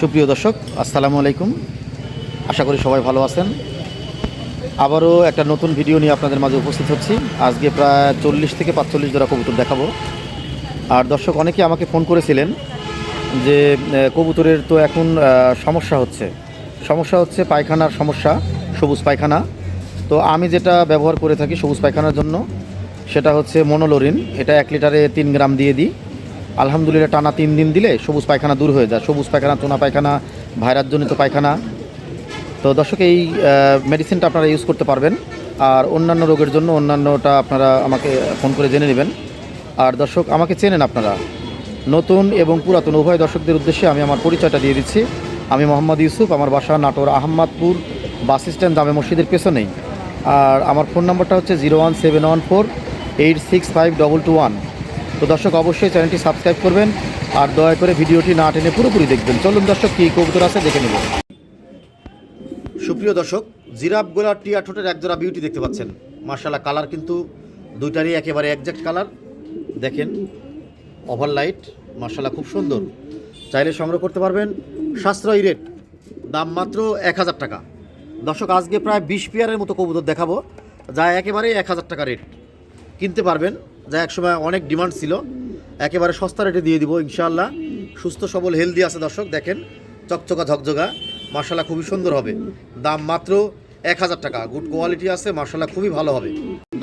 সুপ্রিয় দর্শক, আসসালামু আলাইকুম। আশা করি সবাই ভালো আছেন। আবারও একটা নতুন ভিডিও নিয়ে আপনাদের মাঝে উপস্থিত হচ্ছি। আজকে প্রায় চল্লিশ থেকে পাঁচচল্লিশ জোড়া কবুতর দেখাবো। আর দর্শক, অনেকে আমাকে ফোন করেছিলেন যে কবুতরের তো এখন সমস্যা হচ্ছে। সমস্যা হচ্ছে পায়খানার সমস্যা, সবুজ পায়খানা। তো আমি যেটা ব্যবহার করে থাকি সবুজ পায়খানার জন্য, সেটা হচ্ছে মনোলোরিন। এটা এক লিটারে তিন গ্রাম দিয়ে দিই। আলহামদুলিল্লাহ টানা তিন দিন দিলে সবুজ পায়খানা দূর হয়ে যায়। সবুজ পায়খানা, চোনা পায়খানা, ভাইরাসজনিত পায়খানা। তো দর্শক, এই মেডিসিনটা আপনারা ইউজ করতে পারবেন। আর অন্যান্য রোগের জন্য অন্যান্যটা আপনারা আমাকে ফোন করে জেনে নেবেন। আর দর্শক, আমাকে চেনেন আপনারা। নতুন এবং পুরাতন উভয় দর্শকদের উদ্দেশ্যে আমি আমার পরিচয়টা দিয়ে দিচ্ছি। আমি মোহাম্মদ ইউসুফ, আমার বাসা নাটোর আহম্মদপুর বাস স্ট্যান্ড জামে মসজিদের পেছনেই। আর আমার ফোন নাম্বারটা হচ্ছে zero one seven one four eight six five double two one. তো দর্শক, অবশ্যই চ্যানেলটি সাবস্ক্রাইব করবেন আর দয়া করে ভিডিওটি না টেনে পুরোপুরি দেখবেন। চলুন দর্শক, কী কবুতর আছে দেখে নেব। সুপ্রিয় দর্শক, জিরাফ গোলা টিয়া, ঠোঁটের একজোড়া বিউটি দেখতে পাচ্ছেন। মার্শাল্লাহ কালার কিন্তু দুইটারই একেবারে একজ্যাক্ট কালার দেখেন ওভার লাইট মার্শাল্লাহ খুব সুন্দর। চাইলে সংগ্রহ করতে পারবেন। সাশ্রয়ী রেট দাম মাত্র এক হাজার টাকা। দর্শক, আজকে প্রায় বিশ পেয়ারের মতো কবুতর দেখাবো, যা একেবারে এক হাজার টাকা রেট কিনতে পারবেন। যা একসময় অনেক ডিমান্ড ছিল। একেবারে সস্তা রেটে দিয়ে দিব, ইনশাআল্লাহ। সুস্থ, সবল হেলদি আছে দর্শক, দেখেন, চকচকা, ঝকঝকা। মার্শাল্লাহ খুবই সুন্দর হবে। দাম মাত্র এক হাজার টাকা। গুড কোয়ালিটি আছে মার্শাল্লাহ খুবই ভালো হবে।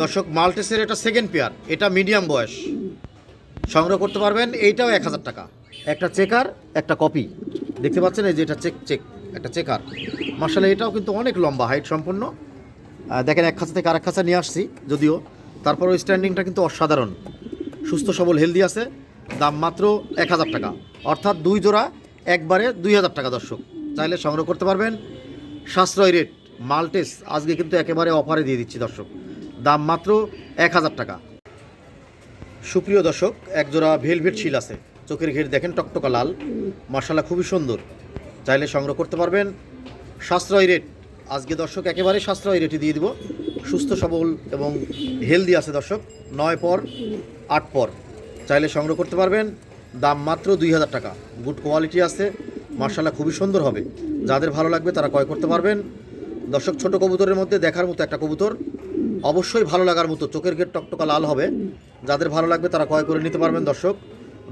দর্শক, মাল্টেসের এটা সেকেন্ড পেয়ার এটা মিডিয়াম বয়স। সংগ্রহ করতে পারবেন, এইটাও এক হাজার টাকা। একটা চেকার একটা কপি দেখতে পাচ্ছেন, এই যে এটা চেক চেক একটা চেকার মার্শাল্লাহ এটাও কিন্তু অনেক লম্বা হাইট সম্পন্ন। দেখেন, এক খাঁচা থেকে আরেক খাঁচা নিয়ে আসছি, যদিও তারপর ওই স্ট্যান্ডিংটা কিন্তু অসাধারণ। সুস্থ, সবল হেলদি আছে। দাম মাত্র এক হাজার টাকা। অর্থাৎ দুই জোড়া, একবারে দুই হাজার টাকা দর্শক। চাইলে সংগ্রহ করতে পারবেন। সাশ্রয় রেট মাল্টেস, আজকে কিন্তু একেবারে অফারে দিয়ে দিচ্ছি দর্শক। দাম মাত্র এক হাজার টাকা। সুপ্রিয় দর্শক একজোড়া ভেলভেট শিল আছে। চোখের ঘের দেখেন, টকটকা লাল। মার্শাল্লাহ খুবই সুন্দর। চাইলে সংগ্রহ করতে পারবেন। সাশ্রয় রেট আজকে দর্শক একেবারে সাশ্রয় রেটে দিয়ে দিব। সুস্থ, সবল এবং হেলদি আছে দর্শক। নয় পর, আট পর। চাইলে সংগ্রহ করতে পারবেন। দাম মাত্র দুই হাজার টাকা। গুড কোয়ালিটি আছে। মার্শাল্লাহ খুবই সুন্দর হবে। যাদের ভালো লাগবে তারা ক্রয় করতে পারবেন। দর্শক, ছোট কবুতরের মধ্যে দেখার মতো একটা কবুতর। অবশ্যই ভালো লাগার মতো। চোখের গেট টকটকা লাল হবে। যাদের ভালো লাগবে তারা ক্রয় করে নিতে পারবেন দর্শক।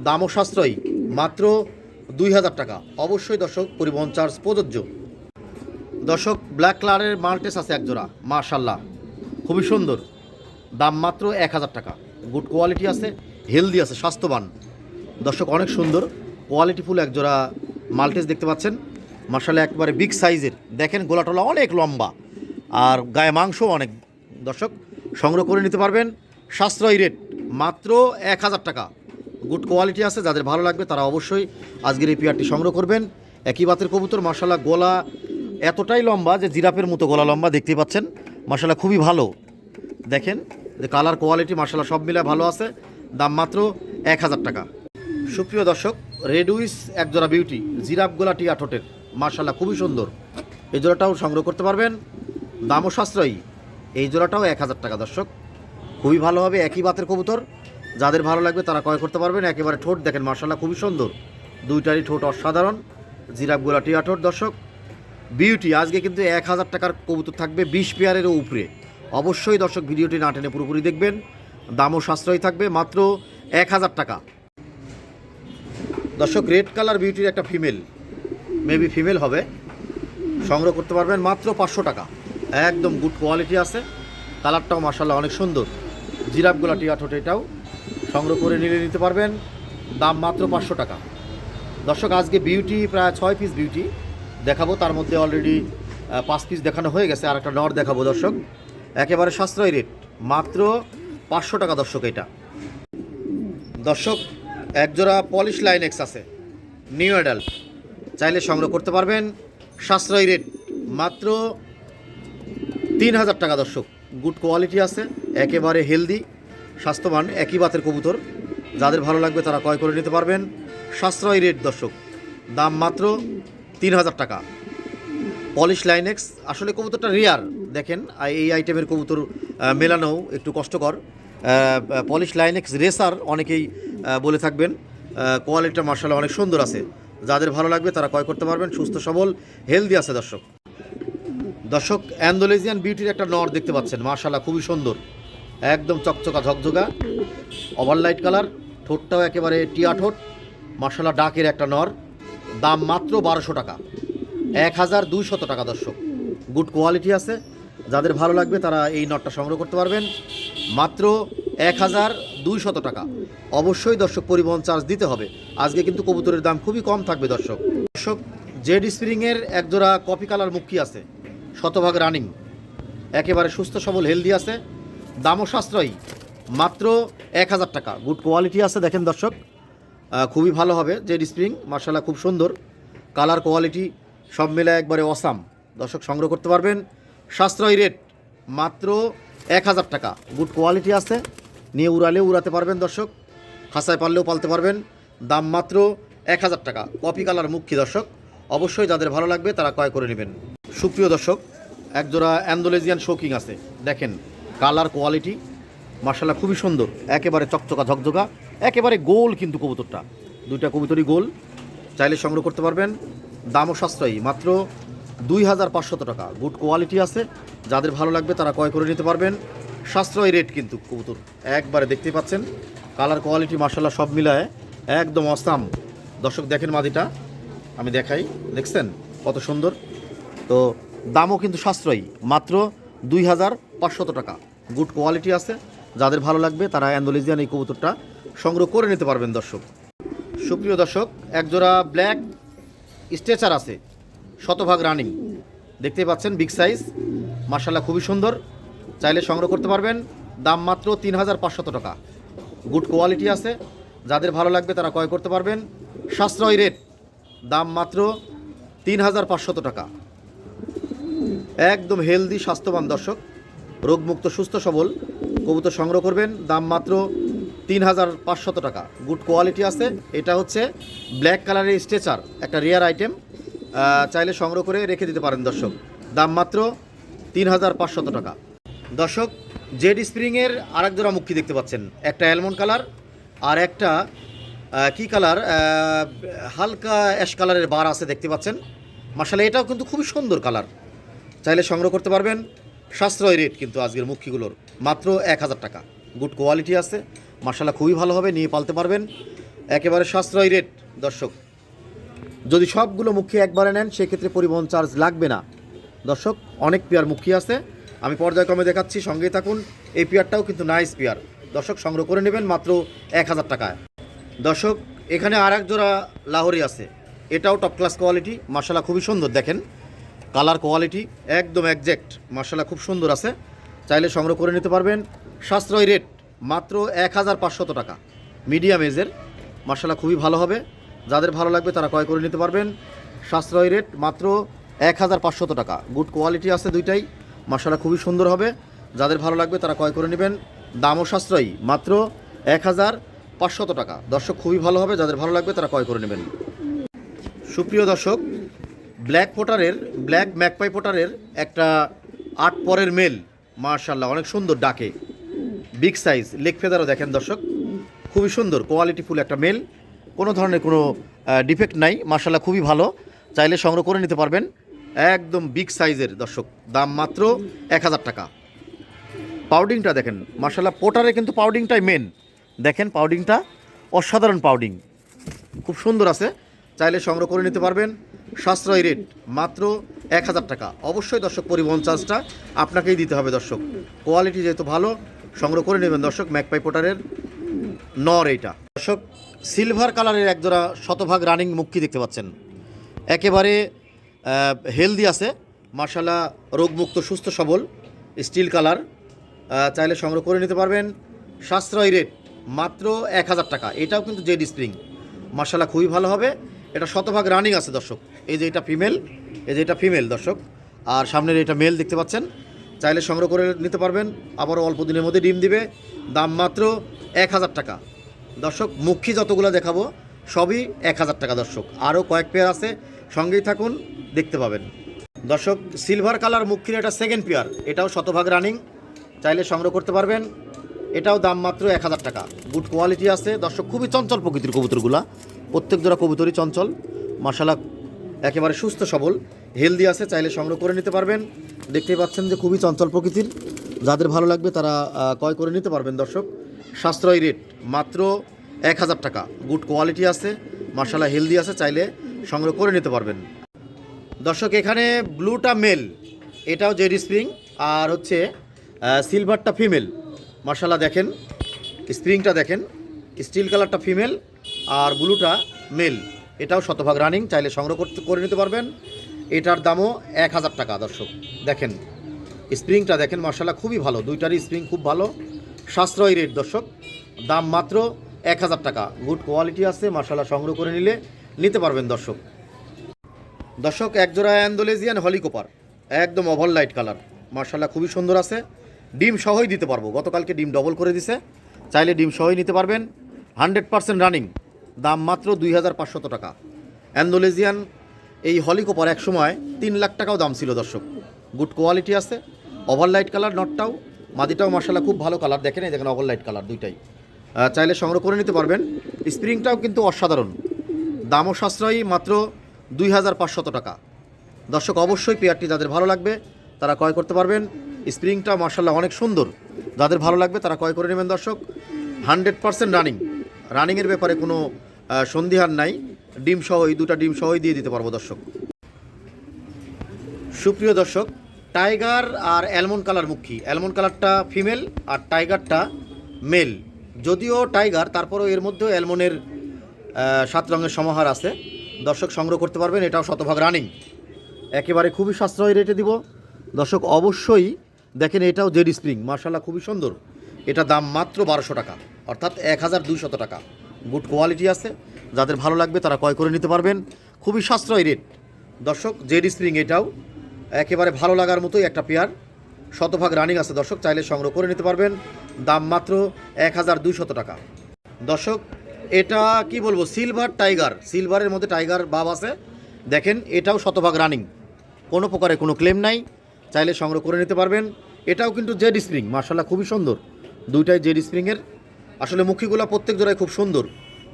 দামও সাশ্রয়ী। মাত্র দুই হাজার টাকা। অবশ্যই দর্শক, পরিবহন চার্জ প্রযোজ্য। দর্শক ব্ল্যাক কালারের মাল্টেস আছে একজোড়া। মাশাল্লাহ খুবই সুন্দর। দাম মাত্র এক হাজার টাকা। গুড কোয়ালিটি আছে হেলদি আছে, স্বাস্থ্যবান। দর্শক, অনেক সুন্দর। কোয়ালিটিফুল একজোড়া মাল্টেস দেখতে পাচ্ছেন। মার্শাল্লাহ, একবারে বিগ সাইজের দেখেন, গোলাটোলা অনেক লম্বা। আর গায়ে মাংস অনেক। দর্শক, সংগ্রহ করে নিতে পারবেন। সাশ্রয়ী রেট মাত্র এক হাজার টাকা। গুড কোয়ালিটি আছে, যাদের ভালো লাগবে তারা অবশ্যই আজকের এই পেয়ারটি সংগ্রহ করবেন। একই বাতের কবুতর, মার্শাল্লাহ, গোলা এতটাই লম্বা যে জিরাফের মতো গলা লম্বা, দেখতেই পাচ্ছেন। মার্শাল্লাহ খুবই ভালো। দেখেন, যে কালার কোয়ালিটি মার্শাল্লাহ সব মিলে ভালো আছে। দাম মাত্র এক হাজার টাকা। সুপ্রিয় দর্শক, রেড উইস একজোড়া বিউটি, জিরাফ গোলা টিয়া ঠোঁটের মার্শাল্লাহ খুবই সুন্দর। এই জোড়াটাও সংগ্রহ করতে পারবেন। দামও সাশ্রয়ী। এই জোড়াটাও এক হাজার টাকা দর্শক। খুবই ভালো হবে, একই বাতের কবুতর। যাদের ভালো লাগবে তারা ক্রয় করতে পারবেন। একেবারে ঠোঁট, দেখেন মার্শাল্লাহ খুবই সুন্দর। দুইটারই ঠোঁট অসাধারণ। জিরাফ গোলা টিয়া ঠোঁট দর্শক। বিউটি, আজকে কিন্তু এক হাজার টাকার কবুতর থাকবে বিশ পেয়ারেরও উপরে। অবশ্যই দর্শক ভিডিওটি না টেনে পুরোপুরি দেখবেন। দামও সাশ্রয়ী থাকবে মাত্র এক হাজার টাকা। দর্শক, রেড কালার বিউটির একটা ফিমেল, মেবি ফিমেল হবে। সংগ্রহ করতে পারবেন মাত্র পাঁচশো টাকা। একদম গুড কোয়ালিটি আছে। কালারটাও মার্শাল্লাহ অনেক সুন্দর। জিরাফ গোলা টিয়া ঠোঁট এটাও সংগ্রহ করে নিলে নিতে পারবেন। দাম মাত্র পাঁচশো টাকা। দর্শক, আজকে বিউটি প্রায় ছয় পিস বিউটি। দেখাবো। তার মধ্যে অলরেডি পাঁচ পিস দেখানো হয়ে গেছে। আর একটা নর দেখাবো দর্শক। একেবারে সাশ্রয়ী রেট মাত্র পাঁচশো টাকা দর্শক এটা। দর্শক, একজোড়া পলিশ লাইন এক্স আছে। নিউ অ্যাডাল্ট চাইলে সংগ্রহ করতে পারবেন। সাশ্রয়ী রেট মাত্র তিন হাজার টাকা দর্শক। গুড কোয়ালিটি আছে। একেবারে হেলদি স্বাস্থ্যবান, একই বাতের কবুতর। যাদের ভালো লাগবে তারা ক্রয় করে নিতে পারবেন। সাশ্রয়ী রেট দর্শক। দাম মাত্র তিন হাজার টাকা। পলিশ লাইনেক্স, আসলে কবুতরটা রেয়ার দেখেন এই আইটেমের কবুতর মেলানো একটু কষ্টকর। পলিশ লাইনেক্স রেসার অনেকেই বলে থাকবেন কোয়ালিটিটা মার্শাল অনেক সুন্দর আছে। যাদের ভালো লাগবে তারা ক্রয় করতে পারবেন, সুস্থ, সবল হেলদি আছে দর্শক। দর্শক অ্যান্ডোলেজিয়ান বিউটির একটা নর দেখতে পাচ্ছেন মার্শাল্লাহ খুবই সুন্দর। একদম চকচকা, ঝকঝকা ওভারলাইট কালার ঠোঁটটাও একেবারে টিয়া ঠোঁট মার্শাল্লাহ ডাকের একটা নর। দাম মাত্র বারোশো টাকা। এক হাজার দুইশত টাকা, দর্শক। গুড কোয়ালিটি আছে। যাদের ভালো লাগবে তারা এই নটটা সংগ্রহ করতে পারবেন। মাত্র এক হাজার দুইশত টাকা। অবশ্যই, দর্শক, পরিবহন চার্জ দিতে হবে। আজকে কিন্তু কবুতরের দাম খুবই কম থাকবে, দর্শক। দর্শক, জেড স্প্রিংয়ের একজোড়া কপি কালার মুক্তি আছে। শতভাগ রানিং একেবারে সুস্থ, সবল হেলদি আছে। দামও সাশ্রয়ী। মাত্র এক হাজার টাকা। গুড কোয়ালিটি আছে, দেখেন দর্শক। খুবই ভালো হবে জেড স্প্রিং মার্শাল্লাহ খুব সুন্দর। কালার কোয়ালিটি সব মিলে একবারে অসাম। দর্শক সংগ্রহ করতে পারবেন। সাশ্রয়ী রেট মাত্র এক হাজার টাকা। গুড কোয়ালিটি আছে। নিয়ে উড়ালেও উড়াতে পারবেন দর্শক। খাসায় পারলেও পালতে পারবেন। দাম মাত্র এক হাজার টাকা। কপি কালার মুখী দর্শক। অবশ্যই যাদের ভালো লাগবে তারা ক্রয় করে নেবেন। সুপ্রিয় দর্শক, একজোড়া অ্যান্ডোলেজিয়ান শোকিং আছে। দেখেন, কালার কোয়ালিটি মার্শাল্লাহ খুবই সুন্দর। একেবারে চকচকা ঝকঝকা। একেবারে গোল কিন্তু কবুতরটা। দুইটা কবুতরই গোল। চাইলে সংগ্রহ করতে পারবেন। দামও সাশ্রয়ী। মাত্র দুই হাজার পাঁচশত টাকা। গুড কোয়ালিটি আছে। যাদের ভালো লাগবে তারা ক্রয় করে নিতে পারবেন। সাশ্রয়ী রেট কিন্তু কবুতর। একবারে দেখতে পাচ্ছেন। কালার কোয়ালিটি মার্শাল্লাহ সব মিলায় একদম অসাম। দর্শক, দেখেন মাদিটা। আমি দেখাই। দেখছেন? কত সুন্দর। তো দামও কিন্তু সাশ্রয়ী। মাত্র দুই হাজার পাঁচশত টাকা। গুড কোয়ালিটি আছে। যাদের ভালো লাগবে তারা অ্যান্ডোলেজিয়ান এই কবুতরটা সংগ্রহ করে নিতে পারবেন দর্শক। সুপ্রিয় দর্শক, একজোড়া ব্ল্যাক স্ট্রেচার আছে, শতভাগ রানিং। দেখতেই পাচ্ছেন বিগ সাইজ মার্শাল্লাহ খুবই সুন্দর। চাইলে সংগ্রহ করতে পারবেন, দাম মাত্র তিন হাজার পাঁচশত টাকা। গুড কোয়ালিটি আছে, যাদের ভালো লাগবে তারা ক্রয় করতে পারবেন। সাশ্রয় রেট, দাম মাত্র তিন হাজার পাঁচশত টাকা। একদম হেলদি, স্বাস্থ্যবান দর্শক। রোগমুক্ত, সুস্থ, সবল। কবুতর সংগ্রহ করবেন, দাম মাত্র তিন হাজার পাঁচশত টাকা। গুড কোয়ালিটি আছে। এটা হচ্ছে ব্ল্যাক কালারের স্ট্রেচার একটা রেয়ার আইটেম চাইলে সংগ্রহ করে রেখে দিতে পারেন দর্শক। দাম মাত্র তিন হাজার পাঁচশত টাকা। দর্শক জেড স্প্রিংয়ের আরেক জোড়া মুক্তি দেখতে পাচ্ছেন? একটা অ্যালমন্ড কালার আর একটা কি কালার হালকা অ্যাশ কালারের বার আছে দেখতে পাচ্ছেন। মার্শাল এটাও কিন্তু খুবই সুন্দর কালার চাইলে সংগ্রহ করতে পারবেন। সাশ্রয় রেট কিন্তু আজকের মুখিগুলোর মাত্র এক হাজার টাকা। গুড কোয়ালিটি আছে। মার্শাল্লাহ খুবই ভালো হবে, নিয়ে পালতে পারবেন। একেবারে সাশ্রয় রেট দর্শক। যদি সবগুলো মুখী একবারে নেন, সেক্ষেত্রে পরিবহন চার্জ লাগবে না। দর্শক, অনেক পেয়ার মুখী আছে। আমি পর্যায়ক্রমে দেখাচ্ছি, সঙ্গেই থাকুন। এই পেয়ারটাও কিন্তু নাইস পেয়ার দর্শক, সংগ্রহ করে নেবেন মাত্র এক হাজার টাকায়। দর্শক, এখানে আর এক জোড়া লাহোরি আছে। এটাও টপ ক্লাস কোয়ালিটি মার্শাল্লাহ খুবই সুন্দর, দেখেন। কালার কোয়ালিটি একদম একজ্যাক্ট মার্শাল্লাহ খুব সুন্দর আছে। চাইলে সংগ্রহ করে নিতে পারবেন। সাশ্রয় রেট মাত্র এক হাজার পাঁচশত টাকা। মিডিয়াম এজের। মার্শাল্লাহ খুবই ভালো হবে। যাদের ভালো লাগবে তারা ক্রয় করে নিতে পারবেন। সাশ্রয় রেট মাত্র এক হাজার পাঁচশত টাকা। গুড কোয়ালিটি আছে দুইটাই। মার্শাল্লাহ খুবই সুন্দর হবে। যাদের ভালো লাগবে তারা ক্রয় করে নেবেন। দামও সাশ্রয়ী, মাত্র এক হাজার পাঁচশত টাকা। দর্শক, খুবই ভালো হবে। যাদের ভালো লাগবে তারা ক্রয় করে নেবেন। সুপ্রিয় দর্শক, ব্ল্যাক পোটারের ব্ল্যাক ম্যাকপাই পোটারের একটা আট পরের মেল মার্শাল্লাহ অনেক সুন্দর ডাকে। বিগ সাইজ লেগ ফেদারও দেখেন দর্শক। খুবই সুন্দর, কোয়ালিটিফুল একটা মেল। কোনো ধরনের কোনো ডিফেক্ট নাই মার্শাল্লাহ খুবই ভালো। চাইলে সংগ্রহ করে নিতে পারবেন। একদম বিগ সাইজের দর্শক। দাম মাত্র এক হাজার টাকা। পাউডিংটা দেখেন মার্শাল্লাহ পোটারে কিন্তু পাউডিংটাই মেন দেখেন পাউডিংটা, অসাধারণ পাউডিং। খুব সুন্দর আছে। চাইলে সংগ্রহ করে নিতে পারবেন। সাশ্রয় রেট মাত্র এক হাজার টাকা। অবশ্যই দর্শক পরিবহন চার্জটা আপনাকেই দিতে হবে দর্শক। কোয়ালিটি যেহেতু ভালো সংগ্রহ করে নেবেন দর্শক ম্যাকপাই পোটারের নর এইটা। দর্শক সিলভার কালারের একজোড়া শতভাগ রানিং মুক্তি দেখতে পাচ্ছেন। একেবারে হেলদি আছে। মার্শাল্লাহ রোগমুক্ত, সুস্থ, সবল স্টিল কালার চাইলে সংগ্রহ করে নিতে পারবেন। সাশ্রয় রেট মাত্র এক হাজার টাকা। এটাও কিন্তু জেড স্প্রিং মার্শাল্লাহ খুবই ভালো হবে। এটা শতভাগ রানিং আছে দর্শক। এই যে এটা ফিমেল এই যে এটা ফিমেল দর্শক। আর সামনের এটা মেল দেখতে পাচ্ছেন। চাইলে সংগ্রহ করে নিতে পারবেন। আবারও অল্প দিনের মধ্যে ডিম দিবে। দাম মাত্র এক হাজার টাকা। দর্শক, মুখী যতগুলো দেখাবো, সবই এক হাজার টাকা দর্শক। আরও কয়েক পেয়ার আছে। সঙ্গেই থাকুন, দেখতে পাবেন। দর্শক, সিলভার কালার মুখির এটা সেকেন্ড পেয়ার এটাও শতভাগ রানিং চাইলে সংগ্রহ করতে পারবেন। এটাও দাম মাত্র এক হাজার টাকা। গুড কোয়ালিটি আছে। দর্শক, খুবই চঞ্চল প্রকৃতির কবুতরগুলা। প্রত্যেক জোড়া কবুতরই চঞ্চল। মাসালা একেবারে সুস্থ সবল। হেলদি আছে, চাইলে সংগ্রহ করে নিতে পারবেন। দেখতেই পাচ্ছেন যে খুবই চঞ্চল প্রকৃতির। যাদের ভালো লাগবে তারা ক্রয় করে নিতে পারবেন দর্শক। সাশ্রয় রেট মাত্র এক হাজার টাকা। গুড কোয়ালিটি আছে মাসালা হেলদি আছে, চাইলে সংগ্রহ করে নিতে পারবেন। দর্শক, এখানে ব্লুটা মেল এটাও জেডি স্প্রিং আর হচ্ছে সিলভারটা ফিমেল মার্শাল্লাহ দেখেন স্প্রিংটা দেখেন স্টিল কালারটা ফিমেল আর ব্লুটা মেল এটাও শতভাগ রানিং চাইলে সংগ্রহ করতে, করে নিতে পারবেন। এটার দামও এক হাজার টাকা, দর্শক। দেখেন, স্প্রিংটা দেখেন, মার্শাল্লাহ খুবই ভালো। দুইটারই স্প্রিং খুব ভালো। সাশ্রয়ী রেট, দর্শক। দাম মাত্র এক হাজার টাকা। গুড কোয়ালিটি আছে, মার্শাল্লাহ সংগ্রহ করে নিলে নিতে পারবেন, দর্শক। দর্শক, একজোড়া অ্যান্ডোলেজিয়ান হলিকোপার। একদম ওভার লাইট কালার। মার্শাল্লাহ খুবই সুন্দর আছে। ডিম সহই দিতে পারব। গতকালকে ডিম ডবল করে দিছে। চাইলে ডিম সহই নিতে পারবেন। Hundred percent running. দাম মাত্র দুই টাকা। অ্যান্ডোলেজিয়ান এই হলিকোপার এক সময় তিন লাখ টাকাও দাম ছিল, দর্শক। গুড কোয়ালিটি আছে ওভার লাইট কালার নটটাও মাদিটাও মার্শাল্লাহ খুব ভালো কালার দেখেন এই দেখেন ওভার লাইট কালার দুইটাই চাইলে সংগ্রহ করে নিতে পারবেন। স্প্রিংটাও কিন্তু অসাধারণ। দামও সাশ্রয়ী, মাত্র দুই হাজার পাঁচশত টাকা। দর্শক, অবশ্যই পেয়ারটি যাদের ভালো লাগবে, তারা ক্রয় করতে পারবেন। স্প্রিংটা মার্শাল্লাহ অনেক সুন্দর। যাদের ভালো লাগবে, তারা ক্রয় করে নেবেন, দর্শক। Hundred percent running. রানিংয়ের ব্যাপারে কোনো সন্দিহান নাই। ডিম সহ এই দুটা ডিম সহই দিয়ে দিতে পারব দর্শক। সুপ্রিয় দর্শক, টাইগার আর অ্যালমন্ড কালার মুখী। অ্যালমন্ড কালারটা ফিমেল আর টাইগারটা মেল। যদিও টাইগার, তারপরেও এর মধ্যেও অ্যালমনের সাত রঙের সমাহার আছে। দর্শক সংগ্রহ করতে পারবেন, এটাও শতভাগ রানিং। একেবারে খুবই সাশ্রয়ী রেটে দিব। দর্শক, অবশ্যই দেখেন, এটাও জেডি স্প্রিং। মার্শাল্লাহ খুবই সুন্দর। এটা দাম মাত্র বারোশো টাকা, অর্থাৎ এক হাজার দুইশত টাকা। গুড কোয়ালিটি আছে, যাদের ভালো লাগবে তারা ক্রয় করে নিতে পারবেন। খুবই সাশ্রয়ী রেট দর্শক, জেডি স্প্রিং এটাও একেবারে ভালো লাগার মতোই একটা পেয়ার শতভাগ রানিং আছে দর্শক, চাইলে সংগ্রহ করে নিতে পারবেন। দাম মাত্র এক হাজার দুইশত টাকা। দর্শক, এটা কি বলব সিলভার টাইগার সিলভারের মধ্যে টাইগার বাব আছে। দেখেন, এটাও শতভাগ রানিং কোনো প্রকারে কোনো ক্লেম নাই। চাইলে সংগ্রহ করে নিতে পারবেন। এটাও কিন্তু জেড স্প্রিং মার্শাল্লাহ খুবই সুন্দর। দুইটাই জেড স্প্রিংয়ের আসলে মুখীগুলো প্রত্যেক জোড়ায় খুব সুন্দর।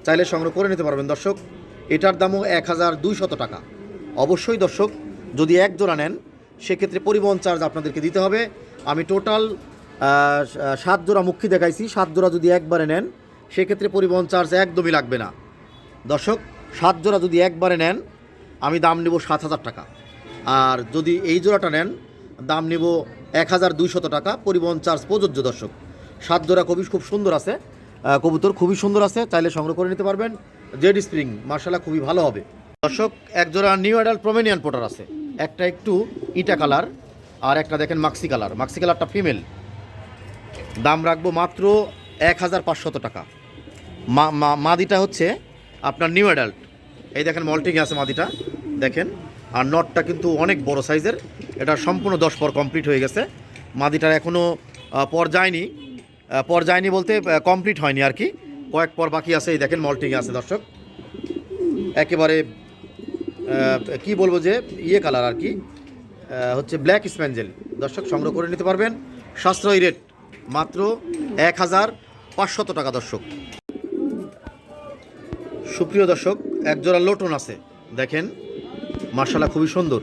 চাইলে সংগ্রহ করে নিতে পারবেন দর্শক। এটার দামও এক হাজার দুইশত টাকা। অবশ্যই দর্শক, যদি এক জোড়া নেন, সেক্ষেত্রে পরিবহন চার্জ আপনাদেরকে দিতে হবে। আমি টোটাল সাত জোড়া মুখী দেখাইছি। সাত জোড়া যদি একবারে নেন, সেক্ষেত্রে পরিবহন চার্জ একদমই লাগবে না। দর্শক, সাত জোড়া যদি একবারে নেন, আমি দাম নেব সাত হাজার টাকা। আর যদি এই জোড়াটা নেন, দাম নেব এক হাজার দুইশত টাকা। পরিবহন চার্জ প্রযোজ্য দর্শক। সাত জোড়া কবি খুব সুন্দর আছে। কবুতর খুবই সুন্দর আছে, চাইলে সংগ্রহ করে নিতে পারবেন। জেড স্প্রিং মার্শাল্লাহ খুবই ভালো হবে। দর্শক এক জোড়া নিউ অ্যাডাল্ট প্রোমেনিয়ান পোটার আছে। একটা একটু ইটা কালার, আর একটা দেখেন মাক্সি কালার। মাক্সি কালারটা ফিমেল। দাম রাখব মাত্র এক হাজার পাঁচশত টাকা। মাদিটা হচ্ছে আপনার নিউ অ্যাডাল্ট। এই দেখেন মল্টিং আছে মাদিটা। দেখেন, আর নটটা কিন্তু অনেক বড় সাইজের। এটা সম্পূর্ণ দশ পর কমপ্লিট হয়ে গেছে। মাদিটার এখনও পর যায়নি। পর যায়নি বলতে কমপ্লিট হয়নি আর কি। কয়েক পর বাকি আছে, এই দেখেন মল্টিং আছে, দর্শক। একেবারে কি বলব যে ইয়ে কালার আর কি হচ্ছে ব্ল্যাক স্প্যাঞ্জেল দর্শক, সংগ্রহ করে নিতে পারবেন। সাশ্রয়ী রেট মাত্র এক হাজার পাঁচশত টাকা, দর্শক। সুপ্রিয় দর্শক, একজোড়া লোটন আছে। দেখেন মার্শাল্লাহ খুবই সুন্দর।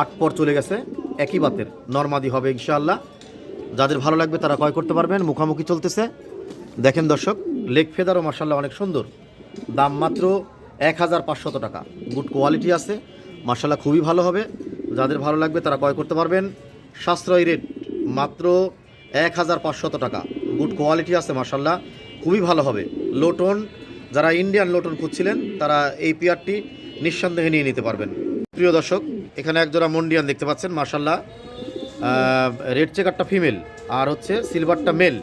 আট পর চলে গেছে, একই বাতের। নর্মাদি হবে, ইনশাআল্লাহ। যাদের ভালো লাগবে তারা ক্রয় করতে পারবেন। মুখামুখি চলতেছে। দেখেন দর্শক, লেগ ফেদারও মার্শাল্লাহ অনেক সুন্দর। দাম মাত্র এক হাজার পাঁচশত টাকা। গুড কোয়ালিটি আছে। মার্শাল্লাহ খুবই ভালো হবে। যাদের ভালো লাগবে তারা ক্রয় করতে পারবেন। সাশ্রয়ী রেট মাত্র এক হাজার পাঁচশত টাকা। গুড কোয়ালিটি আছে মার্শাল্লাহ খুবই ভালো হবে। লোটন, যারা ইন্ডিয়ান লোটন খুঁজছিলেন, তারা এই পেয়ারটি নিঃসন্দেহে নিয়ে নিতে পারবেন। প্রিয় দর্শক, এখানে একজোড়া মন্ডিয়ান দেখতে পাচ্ছেন মার্শাল্লাহ রেড চেকারটা ফিমেল আর হচ্ছে সিলভারটা মেল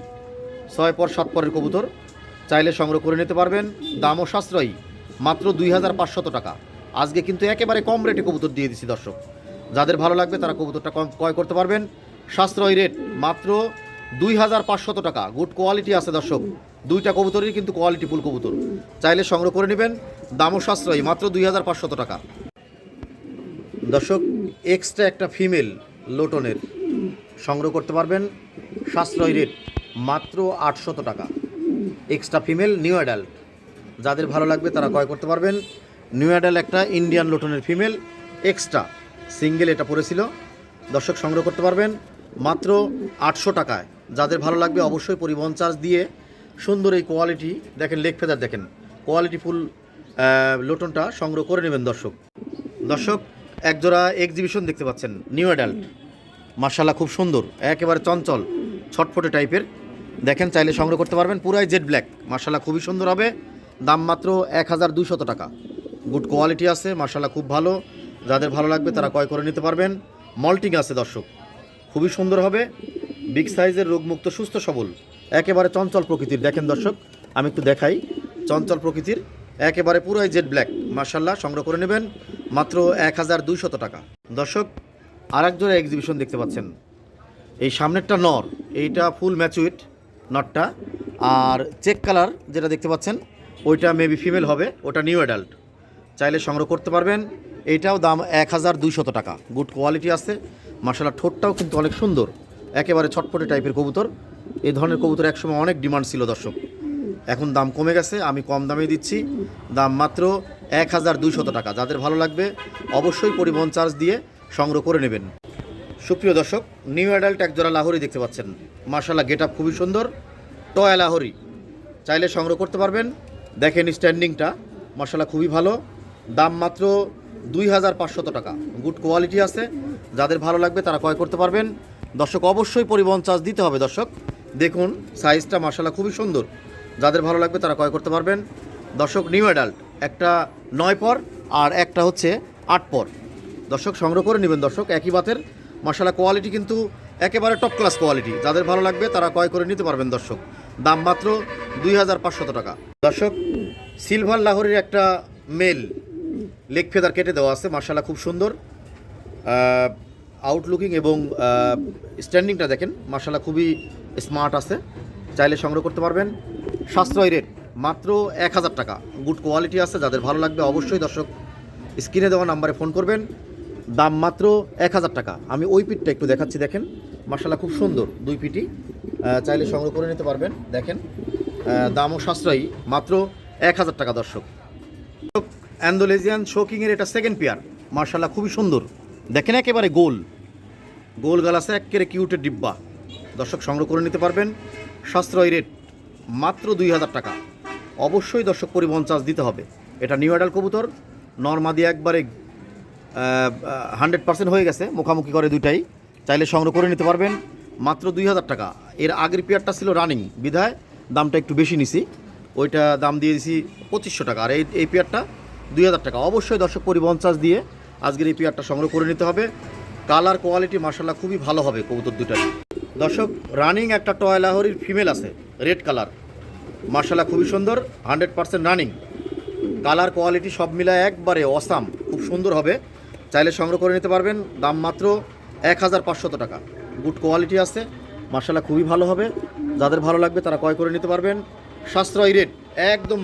ছয় পর সাত পরের কবুতর। চাইলে সংগ্রহ করে নিতে পারবেন। দামও সাশ্রয়ী। মাত্র দুই হাজার পাঁচশত টাকা। আজকে কিন্তু একেবারে কম রেটে কবুতর দিয়ে দিচ্ছি দর্শক। যাদের ভালো লাগবে তারা কবুতরটা কম ক্রয় করতে পারবেন। সাশ্রয়ী রেট মাত্র দুই হাজার পাঁচশত টাকা। গুড কোয়ালিটি আছে দর্শক। দুইটা কবুতরই কিন্তু কোয়ালিটি ফুল কবুতর। চাইলে সংগ্রহ করে নেবেন। দামও সাশ্রয়ী। মাত্র দুই হাজার পাঁচশত টাকা। দর্শক এক্সট্রা একটা ফিমেল লোটনের। সংগ্রহ করতে পারবেন সাশ্রয় রেট মাত্র আটশত টাকা। এক্সট্রা ফিমেল নিউ অ্যাডাল্ট যাদের ভালো লাগবে তারা ক্রয় করতে পারবেন। নিউ অ্যাডাল একটা ইন্ডিয়ান লোটনের ফিমেল এক্সট্রা সিঙ্গেল এটা পড়েছিল। দর্শক, সংগ্রহ করতে পারবেন মাত্র আটশো টাকায়। যাদের ভালো লাগবে অবশ্যই পরিবহন চার্জ দিয়ে সুন্দর এই কোয়ালিটি দেখেন লেগ ফেদার দেখেন। কোয়ালিটি ফুল লোটনটা সংগ্রহ করে নেবেন দর্শক। দর্শক একজোড়া এক্সিবিশন দেখতে পাচ্ছেন নিউ অ্যাডাল্ট মার্শাল্লাহ খুব সুন্দর, একেবারে চঞ্চল, ছটফটে টাইপের দেখেন, চাইলে সংগ্রহ করতে পারবেন, পুরাই জেড ব্ল্যাক মার্শাল্লাহ খুবই সুন্দর হবে। দাম মাত্র এক হাজার দুশত টাকা। গুড কোয়ালিটি আছে মার্শাল্লাহ খুব ভালো। যাদের ভালো লাগবে, তারা ক্রয় করে নিতে পারবেন। মল্টিং আছে, দর্শক। খুবই সুন্দর হবে। বিগ সাইজের রোগমুক্ত, সুস্থ, সবল। একেবারে চঞ্চল প্রকৃতির। দেখেন, দর্শক, আমি একটু দেখাই। চঞ্চল প্রকৃতির একেবারে পুরাই জেড ব্ল্যাক মার্শাল্লাহ সংগ্রহ করে নেবেন মাত্র এক হাজার দুইশত টাকা। দর্শক আর একজোড়া এক্সিবিশন দেখতে পাচ্ছেন। এই সামনেরটা নর, এইটা ফুল ম্যাচুইট নটটা আর চেক কালার যেটা দেখতে পাচ্ছেন, ওইটা মেবি ফিমেল হবে, ওটা নিউ অ্যাডাল্ট চাইলে সংগ্রহ করতে পারবেন, এইটাও দাম এক হাজার দুইশত টাকা। গুড কোয়ালিটি আছে। মার্শাল্লাহ ঠোঁটটাও কিন্তু অনেক সুন্দর। একেবারে ছটপটে টাইপের কবুতর। এই ধরনের কবুতর একসময় অনেক ডিমান্ড ছিল দর্শক। এখন দাম কমে গেছে, আমি কম দামে দিচ্ছি। দাম মাত্র এক হাজার দুইশত টাকা। যাদের ভালো লাগবে, অবশ্যই পরিবহন চার্জ দিয়ে সংগ্রহ করে নেবেন। সুপ্রিয় দর্শক, নিউ অ্যাডাল্ট একজোড়া লাহোরি দেখতে পাচ্ছেন মার্শাল্লাহ গেট আপ খুবই সুন্দর। টয় লাহোরি, চাইলে সংগ্রহ করতে পারবেন। দেখেন স্ট্যান্ডিংটা মার্শাল্লাহ খুবই ভালো। দাম মাত্র দুই হাজার পাঁচশত টাকা। গুড কোয়ালিটি আছে। যাদের ভালো লাগবে, তারা ক্রয় করতে পারবেন। দর্শক, অবশ্যই পরিবহন চার্জ দিতে হবে দর্শক। দেখুন, সাইজটা মার্শাল্লাহ খুবই সুন্দর। যাদের ভালো লাগবে তারা ক্রয় করতে পারবেন। দর্শক, নিউ অ্যাডাল্ট, একটা নয় পর আর একটা হচ্ছে আট পর। দর্শক, সংগ্রহ করে নেবেন দর্শক, একই বাতের। মশলা কোয়ালিটি কিন্তু একেবারে টপ ক্লাস কোয়ালিটি যাদের ভালো লাগবে তারা ক্রয় করে নিতে পারবেন দর্শক। দাম মাত্র দুই হাজার পাঁচশত টাকা। দর্শক, সিলভার লাহোরের একটা মেল লেগ ফেদার কেটে দেওয়া আছে মার্শাল্লাহ খুব সুন্দর। আউটলুকিং এবং স্ট্যান্ডিংটা দেখেন মার্শাল্লাহ খুবই স্মার্ট আছে। চাইলে সংগ্রহ করতে পারবেন। সাশ্রয় রেট মাত্র এক হাজার টাকা। গুড কোয়ালিটি আছে, যাদের ভালো লাগবে অবশ্যই দর্শক স্ক্রিনে দেওয়া নাম্বারে ফোন করবেন। দাম মাত্র এক হাজার টাকা। আমি ওই পিঠটা একটু দেখাচ্ছি, দেখেন। মার্শাল্লাহ খুব সুন্দর দুই পিটি চাইলে সংগ্রহ করে নিতে পারবেন, দেখেন। দামও সাশ্রয়ী, মাত্র এক হাজার টাকা দর্শক। অ্যান্ডোলেজিয়ান শোকিংয়ের এটা সেকেন্ড পেয়ার মার্শাল্লাহ খুবই সুন্দর। দেখেন একেবারে গোল। গোল গাল আছে একেবারে কিউটের ডিব্বা। দর্শক সংগ্রহ করে নিতে পারবেন। সাশ্রয় রেট মাত্র দুই হাজার টাকা। অবশ্যই দর্শক পরিবহন চার্জ দিতে হবে। এটা নিউ অ্যাডাল কবুতর। নর্মাদি একবারে হান্ড্রেড পার্সেন্ট হয়ে গেছে। মুখামুখি করে দুইটাই। চাইলে সংগ্রহ করে নিতে পারবেন। মাত্র দুই হাজার টাকা। এর আগের পেয়ারটা ছিল রানিং বিধায় দামটা একটু বেশি নিছি। ওইটা দাম দিয়ে দিছি পঁচিশশো টাকা। আর এই এই পেয়ারটা দুই হাজার টাকা। অবশ্যই দর্শক পরিবহন চার্জ দিয়ে আজকের এই পেয়ারটা সংগ্রহ করে নিতে হবে। কালার কোয়ালিটি মার্শাল্লাহ খুবই ভালো হবে কবুতর দুটাই দর্শক রানিং একটা টয় লাহরির ফিমেল আছে রেড কালার মার্শাল্লাহ খুবই সুন্দর hundred percent running colour quality সব মিলায় একবারে অসাম খুব সুন্দর হবে। চাইলে সংগ্রহ করে নিতে পারবেন, দাম মাত্র এক হাজার পাঁচশত টাকা। গুড কোয়ালিটি আছে, মার্শাল্লাহ খুবই ভালো হবে। যাদের ভালো লাগবে তারা ক্রয় করে নিতে পারবেন। সাশ্রয় রেট একদম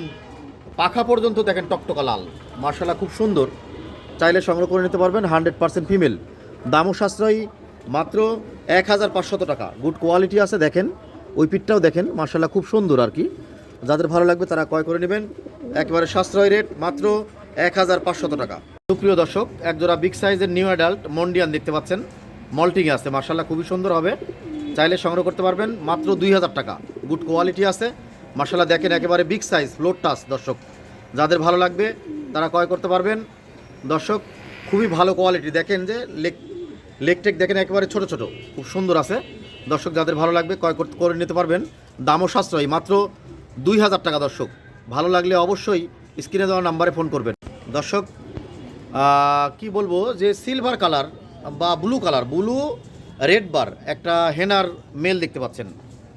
পাখা পর্যন্ত দেখেন টকটকা লাল। মার্শাল্লাহ খুব সুন্দর। চাইলে সংগ্রহ করে নিতে পারবেন হান্ড্রেড পার্সেন্ট ফিমেল দামও সাশ্রয়ী মাত্র এক হাজার পাঁচশত টাকা। গুড কোয়ালিটি আছে, দেখেন। ওই পিঠটাও দেখেন মার্শাল্লাহ খুব সুন্দর আর কি। যাদের ভালো লাগবে তারা ক্রয় করে নেবেন। একেবারে সাশ্রয় রেট, মাত্র এক হাজার পাঁচশত টাকা। সুপ্রিয় দর্শক, একজোড়া বিগ সাইজের নিউ অ্যাডাল্ট মন্ডিয়ান দেখতে পাচ্ছেন। মল্টিং আছে মার্শাল্লাহ খুবই সুন্দর হবে। চাইলে সংগ্রহ করতে পারবেন, মাত্র দুই হাজার টাকা। গুড কোয়ালিটি আছে। মার্শাল্লাহ দেখেন একেবারে বিগ সাইজ ফ্লোর দর্শক। যাদের ভালো লাগবে, তারা ক্রয় করতে পারবেন। দর্শক, খুবই ভালো কোয়ালিটি দেখেন যে লেগ টেক দেখেন একেবারে ছোট ছোট, খুব সুন্দর আছে। দর্শক, যাদের ভালো লাগবে, ক্রয় করতে করে নিতে পারবেন। দামও সাশ্রয়ী মাত্র দুই হাজার টাকা দর্শক। ভালো লাগলে অবশ্যই স্ক্রিনে দেওয়া নাম্বারে ফোন করবেন। দর্শক কি বলব যে সিলভার কালার বা blue colour blue red bar একটা হেনার মেল দেখতে পাচ্ছেন।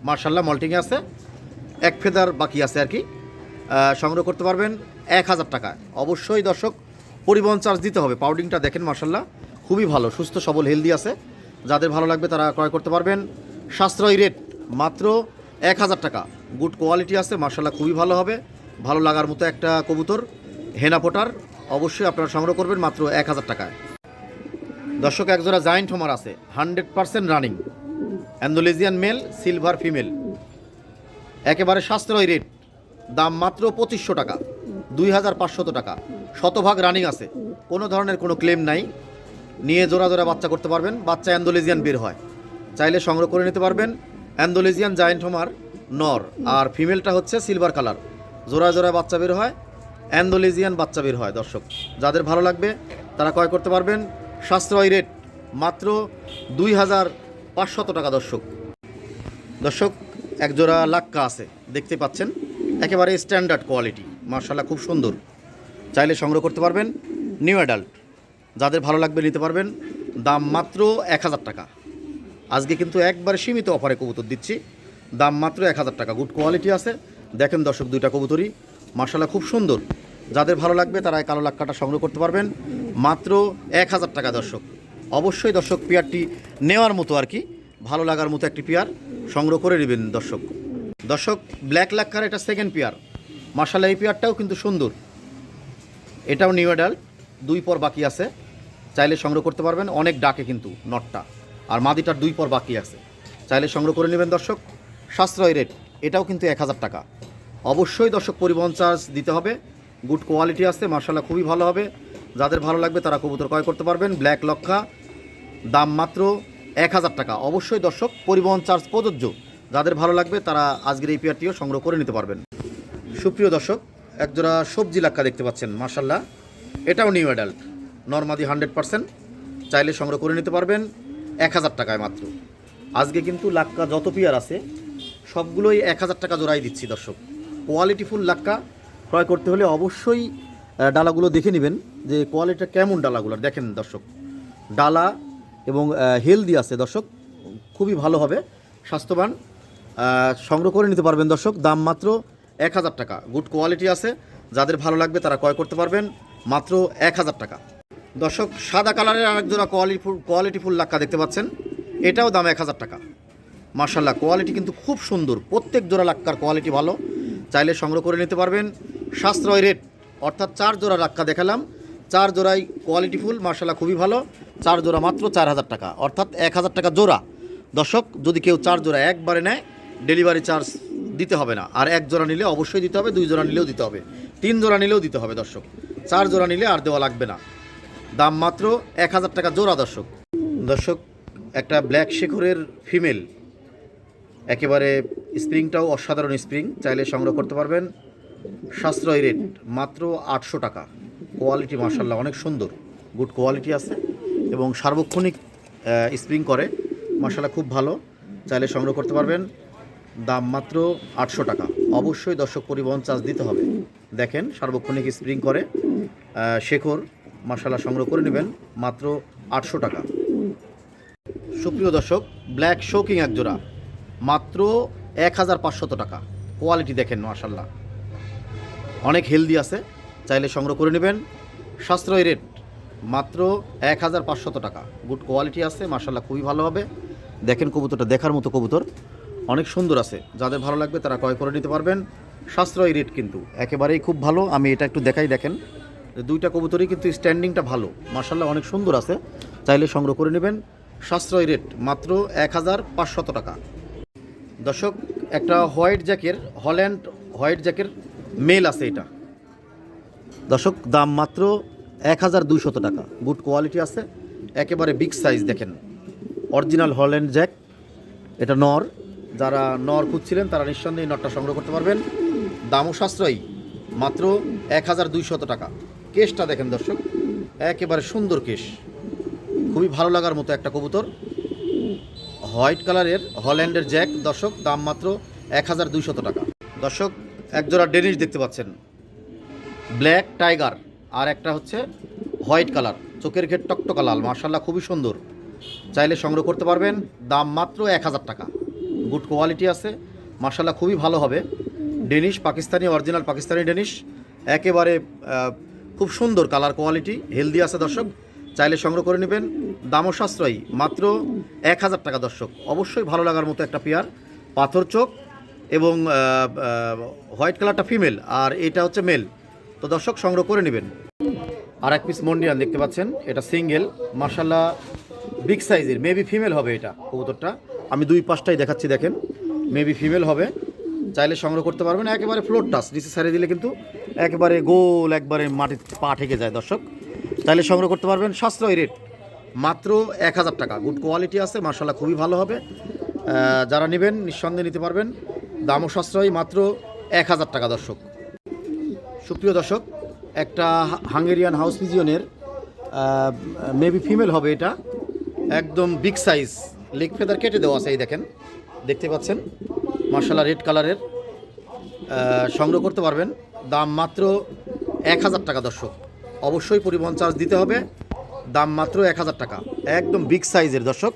মার্শাল্লাহ মল্টিংয়ে আছে। এক ফেদার বাকি আছে আর কি। সংগ্রহ করতে পারবেন এক হাজার টাকা অবশ্যই দর্শক, পরিবহন চার্জ দিতে হবে। পাউডিংটা দেখেন, মার্শাল্লাহ। খুবই ভালো, সুস্থ, সবল হেলদি আছে। যাদের ভালো লাগবে তারা ক্রয় করতে পারবেন। সাশ্রয়ী রেট মাত্র এক হাজার টাকা। গুড কোয়ালিটি আছে মার্শাল্লাহ খুবই ভালো হবে। ভালো লাগার মতো একটা কবুতর, হেনা ফোটার, অবশ্যই আপনারা সংগ্রহ করবেন মাত্র এক হাজার টাকায়। দর্শক, একজোড়া জায়েন্ট হোমার আছে। Hundred percent running Andalusian male silver female একেবারে সাশ্রয় রেট দাম মাত্র পঁচিশশো টাকা। দুই হাজার পাঁচশত টাকা। শতভাগ রানিং আছে। কোনো ধরনের কোনো ক্লেম নাই। নিয়ে জোড়া জোড়া বাচ্চা করতে পারবেন। বাচ্চা অ্যান্ডোলেজিয়ান বের হয়। চাইলে সংগ্রহ করে নিতে পারবেন। অ্যান্ডোলেজিয়ান জায়েন্ট হোমার নর। আর ফিমেলটা হচ্ছে সিলভার কালার। জোড়া জোড়া বাচ্চা বের হয়। অ্যান্ডোলেজিয়ান বাচ্চা বের হয়, দর্শক। যাদের ভালো লাগবে, তারা ক্রয় করতে পারবেন। সাশ্রয় রেট মাত্র দুই হাজার পাঁচশত টাকা, দর্শক। দর্শক একজোড়া লাক্কা আছে। দেখতে পাচ্ছেন? একেবারে স্ট্যান্ডার্ড কোয়ালিটি মার্শাল্লাহ খুব সুন্দর। চাইলে সংগ্রহ করতে পারবেন। New adult. যাদের ভালো লাগবে নিতে পারবেন। দাম মাত্র এক হাজার টাকা। আজকে কিন্তু একবারে সীমিত অফারে কবুতর দিচ্ছি। দাম মাত্র এক হাজার টাকা। গুড কোয়ালিটি আছে। দেখেন দর্শক, দুইটা কবুতরই। মার্শাল্লাহ খুব সুন্দর। যাদের ভালো লাগবে তারা কালো লাক্কাটা সংগ্রহ করতে পারবেন। মাত্র এক হাজার টাকা দর্শক। অবশ্যই দর্শক, পেয়ারটি নেওয়ার মতো আর কি। ভালো লাগার মতো একটি পেয়ার সংগ্রহ করে নেবেন দর্শক। দর্শক ব্ল্যাক লাক্কার এটা সেকেন্ড পেয়ার। মার্শাল্লাহ এই পেয়ারটাও কিন্তু সুন্দর। এটাও নিউ অ্যাডাল্ট দুই পর বাকি আছে। চাইলে সংগ্রহ করতে পারবেন অনেক ডাকে কিন্তু নটটা। আর মাদিটার দুই পর বাকি আছে। চাইলে সংগ্রহ করে নেবেন, দর্শক। সাশ্রয় রেট, এটাও কিন্তু এক হাজার টাকা। অবশ্যই দর্শক, পরিবহন চার্জ দিতে হবে। গুড কোয়ালিটি আছে মার্শাল্লাহ খুবই ভালো হবে। যাদের ভালো লাগবে তারা কবুতর ক্রয় করতে পারবেন। ব্ল্যাক লক্ষা দাম মাত্র এক হাজার টাকা। অবশ্যই দর্শক, পরিবহন চার্জ প্রযোজ্য। যাদের ভালো লাগবে তারা আজকের এই পেয়ারটিও সংগ্রহ করে নিতে পারবেন। সুপ্রিয় দর্শক, একজোড়া সবজি লাক্কা দেখতে পাচ্ছেন মার্শাল্লাহ এটাও নিউ অ্যাডাল্ট। নর্মাদি হান্ড্রেড পার্সেন্ট চাইলে সংগ্রহ করে নিতে পারবেন এক হাজার টাকায় মাত্র। আজকে কিন্তু লাক্কা যত পিয়ার আছে, সবগুলোই এক হাজার টাকা জোড়াই দিচ্ছি দর্শক। কোয়ালিটিফুল লাক্কা ক্রয় করতে হলে অবশ্যই ডালাগুলো দেখে নেবেন যে কোয়ালিটিটা কেমন ডালাগুলো দেখেন দর্শক, ডালা এবং হেলদি আছে দর্শক, খুবই ভালো হবে, স্বাস্থ্যবান। সংগ্রহ করে নিতে পারবেন দর্শক, দাম মাত্র এক হাজার টাকা। গুড কোয়ালিটি আছে, যাদের ভালো লাগবে তারা ক্রয় করতে পারবেন, মাত্র এক হাজার টাকা। দর্শক, সাদা কালারের আরেক জোড়া কোয়ালিটি ফুল কোয়ালিটি ফুল লাক্কা দেখতে পাচ্ছেন। এটাও দাম এক হাজার টাকা। মার্শাল্লাহ কোয়ালিটি কিন্তু খুব সুন্দর। প্রত্যেক জোড়া লাক্কার কোয়ালিটি ভালো। চাইলে সংগ্রহ করে নিতে পারবেন। সাশ্রয় রেট অর্থাৎ চার জোড়া লাক্কা দেখালাম। চার জোড়াই কোয়ালিটিফুল মার্শাল্লাহ খুবই ভালো। চার জোড়া মাত্র চার হাজার টাকা, অর্থাৎ এক হাজার টাকা জোড়া। দর্শক, যদি কেউ চার জোড়া একবারে নেয় ডেলিভারি চার্জ দিতে হবে না। আর এক জোড়া নিলে অবশ্যই দিতে হবে, দুই জোড়া নিলেও দিতে হবে। তিন জোড়া নিলেও দিতে হবে দর্শক। চার জোড়া নিলে আর দেওয়া লাগবে না। দাম মাত্র এক হাজার টাকা জোড়া, দর্শক। দর্শক, একটা ব্ল্যাক শেখরের ফিমেল। একেবারে স্প্রিংটাও অসাধারণ স্প্রিং, চাইলে সংগ্রহ করতে পারবেন। সাশ্রয় রেট মাত্র আটশো টাকা। কোয়ালিটি মার্শাল্লাহ অনেক সুন্দর। গুড কোয়ালিটি আছে এবং সার্বক্ষণিক স্প্রিং করে। মার্শাল্লাহ খুব ভালো। চাইলে সংগ্রহ করতে পারবেন। দাম মাত্র আটশো টাকা। অবশ্যই দর্শক পরিবহন চার্জ দিতে হবে। দেখেন সার্বক্ষণিক স্প্রিং করে শেখর মার্শাল্লাহ সংগ্রহ করে নেবেন মাত্র আটশো টাকা। সুপ্রিয় দর্শক ব্ল্যাক শোকিং এক জোড়া মাত্র এক হাজার পাঁচশত টাকা। কোয়ালিটি দেখেন মার্শাল্লাহ অনেক হেলদি আছে, চাইলে সংগ্রহ করে নেবেন। সাশ্রয় রেট মাত্র এক হাজার পাঁচশত টাকা। গুড কোয়ালিটি আছে মার্শাল্লাহ খুবই ভালো হবে। দেখেন কবুতরটা, দেখার মতো কবুতর। অনেক সুন্দর আছে, যাদের ভালো লাগবে তারা ক্রয় করে নিতে পারবেন। সাশ্রয় রেট কিন্তু একেবারেই খুব ভালো, আমি এটা একটু দেখাই, দেখেন। দুইটা কবুতরই কিন্তু স্ট্যান্ডিংটা ভালো। মার্শাল্লাহ অনেক সুন্দর আছে। চাইলে সংগ্রহ করে নেবেন। সাশ্রয় রেট মাত্র এক হাজার পাঁচশত টাকা। দর্শক, একটা হোয়াইট জ্যাকের হল্যান্ড হোয়াইট জ্যাকের মেল আছে এটা। দর্শক, দাম মাত্র এক হাজার দুইশত টাকা। গুড কোয়ালিটি আছে। একেবারে বিগ সাইজ দেখেন। অরিজিনাল হল্যান্ড জ্যাক এটা নর। যারা নর খুঁজছিলেন, তারা নিঃসন্দেহে নরটা সংগ্রহ করতে পারবেন। দামও সাশ্রয়ী, মাত্র এক হাজার দুইশত টাকা। কেসটা দেখেন দর্শক। একেবারে সুন্দর কেশ খুবই ভালো লাগার মতো একটা কবুতর। হোয়াইট কালারের হল্যান্ডের জ্যাক দর্শক, দাম মাত্র এক হাজার দুইশত টাকা। দর্শক, একজোড়া ডেনিশ দেখতে পাচ্ছেন। ব্ল্যাক টাইগার আর একটা হচ্ছে হোয়াইট কালার চোখের ঘের টকটকা লাল মার্শাল্লাহ খুবই সুন্দর। চাইলে সংগ্রহ করতে পারবেন, দাম মাত্র এক হাজার টাকা। গুড কোয়ালিটি আছে মার্শাল্লাহ খুবই ভালো হবে। Danish Pakistani original Pakistani Danish একেবারে খুব সুন্দর কালার কোয়ালিটি হেলদি আছে দর্শক। চাইলে সংগ্রহ করে নেবেন। দামও সাশ্রয়ী মাত্র এক হাজার টাকা দর্শক। অবশ্যই ভালো লাগার মতো একটা পেয়ার পাথর চোখ এবং হোয়াইট কালারটা ফিমেল আর এটা হচ্ছে মেল তো দর্শক, সংগ্রহ করে নেবেন। আর এক পিস মন্ডিয়ান দেখতে পাচ্ছেন, এটা সিঙ্গেল মার্শাল্লাহ বিগ সাইজের মেবি ফিমেল হবে এটা কবুতরটা। আমি দুই পাঁচটাই দেখাচ্ছি, দেখেন। মেবি ফিমেল হবে। চাইলে সংগ্রহ করতে পারবেন। একেবারে ফ্লোর টাচ নিচে সারিয়ে দিলে কিন্তু একেবারে গোল, একবারে মাটির পা ঠেকে যায় দর্শক। চাইলে সংগ্রহ করতে পারবেন সাশ্রয় রেট। মাত্র এক হাজার টাকা। গুড কোয়ালিটি আছে মার্শাল্লাহ খুবই ভালো হবে। যারা নেবেন, নিঃসন্দেহে নিতে পারবেন। দামও সাশ্রয়ী, মাত্র এক হাজার টাকা দর্শক। সুপ্রিয় দর্শক, একটা হাঙ্গেরিয়ান হাউস পিজিয়নের মেবি ফিমেল হবে এটা। একদম বিগ সাইজ লেগ ফেদার কেটে দেওয়া আছে, এই দেখেন। দেখতে পাচ্ছেন? মার্শাল্লাহ রেড কালারের সংগ্রহ করতে পারবেন। দাম মাত্র এক হাজার টাকা, দর্শক। অবশ্যই পরিবহন চার্জ দিতে হবে। দাম মাত্র এক হাজার টাকা। একদম বিগ সাইজের দর্শক।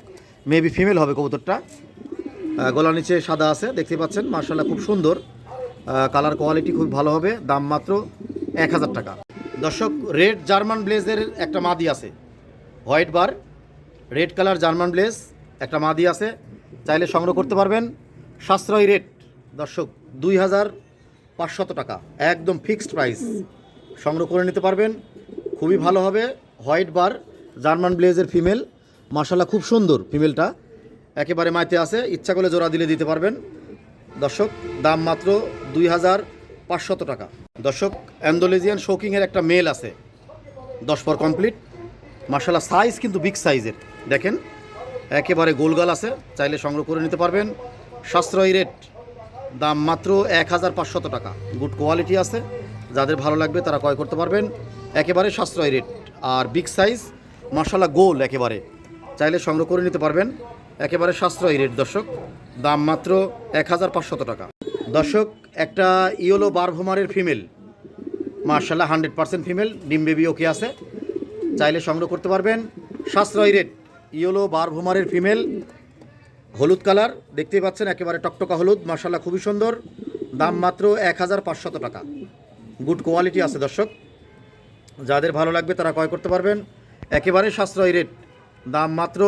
মেবি ফিমেল হবে কবুতরটা। গলার নিচে সাদা আছে, দেখতে পাচ্ছেন? মার্শাল্লাহ খুব সুন্দর। কালার কোয়ালিটি খুব ভালো হবে। দাম মাত্র এক হাজার টাকা। দর্শক রেড জার্মান ব্লেজের একটা মাদি আছে। White bar red colour German blaze একটা মাদি আছে। চাইলে সংগ্রহ করতে পারবেন। সাশ্রয় রেট দর্শক, দুই হাজার পাঁচশত টাকা, একদম ফিক্সড প্রাইস। সংগ্রহ করে নিতে পারবেন, খুবই ভালো হবে। হোয়াইট বার, জার্মান ব্লেজের ফিমেল। মার্শাল্লাহ খুব সুন্দর ফিমেলটা। একেবারে মাইতে আছে, ইচ্ছা করলে জোড়া দিলে দিতে পারবেন। দর্শক, দাম মাত্র দুই হাজার পাঁচশত টাকা। দর্শক, অ্যান্ডোলেজিয়ান শোকিংয়ের একটা মেল আছে। দশ পর কমপ্লিট। মার্শাল্লাহ সাইজ কিন্তু বিগ সাইজের। দেখেন, একেবারে গোলগাল আছে, চাইলে সংগ্রহ করে নিতে পারবেন। সাশ্রয়ী রেট দাম মাত্র এক হাজার পাঁচশত টাকা। গুড কোয়ালিটি আছে। যাদের ভালো লাগবে তারা ক্রয় করতে পারবেন। একেবারে সাশ্রয় রেট আর বিগ সাইজ মার্শাল্লাহ গোল একেবারে। চাইলে সংগ্রহ করে নিতে পারবেন। একেবারে সাশ্রয় রেট দর্শক। দাম মাত্র এক হাজার পাঁচশত টাকা। দর্শক, একটা ইয়োলো বারভোমারের ফিমেল মার্শাল্লাহ হান্ড্রেড পার্সেন্ট ফিমেল ডিম বেবি ওকে আছে। চাইলে সংগ্রহ করতে পারবেন। সাশ্রয়ী রেট ইয়েলো বারভুমারের ফিমেল হলুদ কালার, দেখতেই পাচ্ছেন একেবারে টকটকা হলুদ মার্শাল্লাহ খুবই সুন্দর। দাম মাত্র এক হাজার পাঁচশত টাকা। গুড কোয়ালিটি আছে দর্শক। যাদের ভালো লাগবে তারা ক্রয় করতে পারবেন। একেবারে সাশ্রয়ী রেট দাম মাত্র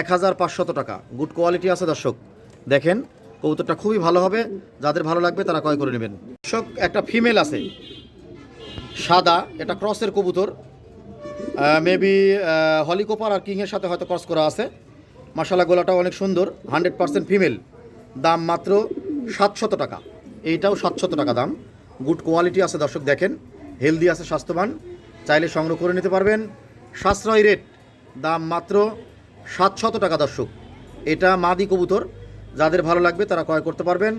এক হাজার পাঁচশত টাকা। গুড কোয়ালিটি আছে দর্শক। দেখেন, কবুতরটা খুবই ভালো হবে। যাদের ভালো লাগবে তারা ক্রয় করে নেবেন। দর্শক, একটা ফিমেল আছে। সাদা, এটা ক্রসের কবুতর। মেবি হলিকোপার আর কিংয়ের সাথে হয়তো ক্রস করা আছে। মাসালা গোলাটাও অনেক সুন্দর। হান্ড্রেড পার্সেন্ট ফিমেল দাম মাত্র সাতশত টাকা। এইটাও সাতশত টাকা দাম। গুড কোয়ালিটি আছে দর্শক, দেখেন। হেলদি আছে, স্বাস্থ্যবান। চাইলে সংগ্রহ করে নিতে পারবেন। সাশ্রয়ী রেট দাম মাত্র সাতশত টাকা দর্শক। এটা মাদি কবুতর। যাদের ভালো লাগবে তারা ক্রয় করতে পারবেন।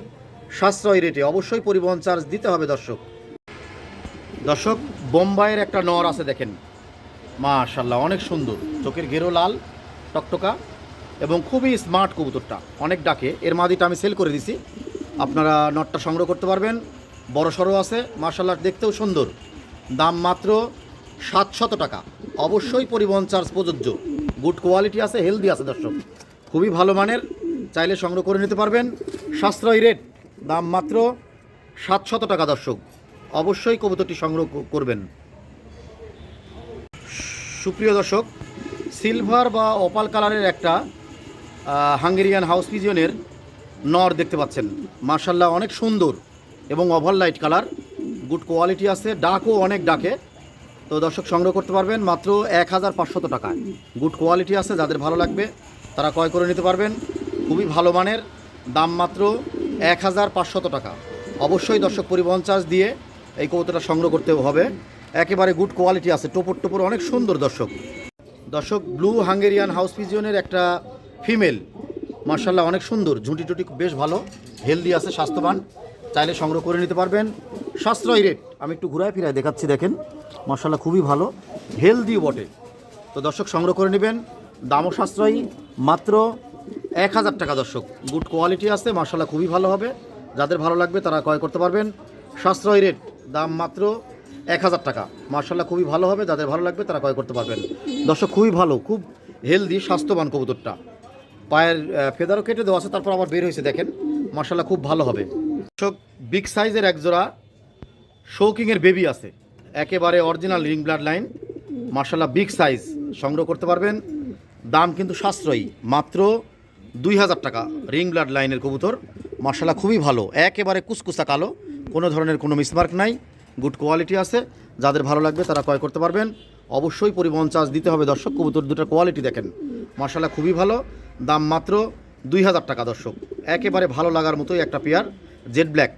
সাশ্রয় রেটে অবশ্যই পরিবহন চার্জ দিতে হবে দর্শক। দর্শক, বোম্বাইয়ের একটা নর আছে, দেখেন। মাশাল্লাহ অনেক সুন্দর। চোখের ঘেরো লাল, টকটকা। এবং খুবই স্মার্ট কবুতরটা। অনেক ডাকে। এর মাদিটা আমি সেল করে দিছি। আপনারা নটটা সংগ্রহ করতে পারবেন। বড় সড়ো আছে। মার্শাল্লাহ দেখতেও সুন্দর। দাম মাত্র সাতশত টাকা। অবশ্যই পরিবহন চার্জ প্রযোজ্য। গুড কোয়ালিটি আছে, হেলদি আছে, দর্শক। খুবই ভালো মানের। চাইলে সংগ্রহ করে নিতে পারবেন। সাশ্রয়ী রেট, দাম মাত্র সাতশত টাকা, দর্শক। অবশ্যই কবুতরটি সংগ্রহ করবেন। সুপ্রিয় দর্শক, সিলভার বা অপাল কালারের একটা হাঙ্গেরিয়ান হাউস পিজিয়নের নর দেখতে পাচ্ছেন। মার্শাল্লাহ অনেক সুন্দর এবং ওভারলাইট কালার। গুড কোয়ালিটি আছে, ডাকও অনেক ডাকে। তো দর্শক, সংগ্রহ করতে পারবেন মাত্র এক হাজার পাঁচশত টাকায়। গুড কোয়ালিটি আছে, যাদের ভালো লাগবে তারা ক্রয় করে নিতে পারবেন। খুবই ভালো মানের, দাম মাত্র এক হাজার পাঁচশত টাকা। অবশ্যই দর্শক, পরিবহন চার্জ দিয়ে এই কবুতরটা সংগ্রহ করতে হবে। একেবারে গুড কোয়ালিটি আছে, টোপর টোপর অনেক সুন্দর দর্শক। দর্শক, ব্লু হাঙ্গেরিয়ান হাউস পিজিয়নের একটা ফিমেল। মার্শাল্লাহ অনেক সুন্দর। ঝুঁটি টুটি বেশ ভালো। হেলদি আছে, স্বাস্থ্যবান। চাইলে সংগ্রহ করে নিতে পারবেন। সাশ্রয়ী রেট। আমি একটু ঘুরায় ফিরায় দেখাচ্ছি, দেখেন। মার্শাল্লাহ খুবই ভালো। হেলদি বটে। তো দর্শক, সংগ্রহ করে নেবেন। দামও সাশ্রয়ী। মাত্র এক হাজার টাকা দর্শক। গুড কোয়ালিটি আছে মার্শাল্লাহ খুবই ভালো হবে। যাদের ভালো লাগবে, তারা ক্রয় করতে পারবেন। সাশ্রয়ী রেট, দাম মাত্র এক হাজার টাকা। মার্শাল্লাহ খুবই ভালো হবে। যাদের ভালো লাগবে, তারা ক্রয় করতে পারবেন। দর্শক, খুবই ভালো, খুব হেলদি, স্বাস্থ্যবান কবুতরটা। পায়ের ফেদারও কেটে দেওয়া আছে, তারপর আবার বের হয়েছে, দেখেন। মার্শাল্লাহ খুব ভালো হবে। বিগ সাইজের একজোড়া শৌকিংয়ের বেবি আছে। একেবারে অরিজিনাল রিং ব্লাড লাইন। মার্শাল্লাহ বিগ সাইজ। সংগ্রহ করতে পারবেন। দাম কিন্তু সাশ্রয়ী। মাত্র দুই হাজার টাকা রিং ব্লাড লাইনের কবুতর। মার্শাল্লাহ খুবই ভালো। একেবারে কুসকুসা কালো। কোনো ধরনের কোনো মিসমার্ক নাই। গুড কোয়ালিটি আছে। যাদের ভালো লাগবে তারা ক্রয় করতে পারবেন। অবশ্যই পরিবহন চার্জ দিতে হবে। দর্শক, কবুতর দুটার কোয়ালিটি দেখেন। মার্শাল্লাহ খুবই ভালো। দাম মাত্র দুই হাজার টাকা দর্শক। একেবারে ভালো লাগার মতোই একটা পেয়ার জেড ব্ল্যাক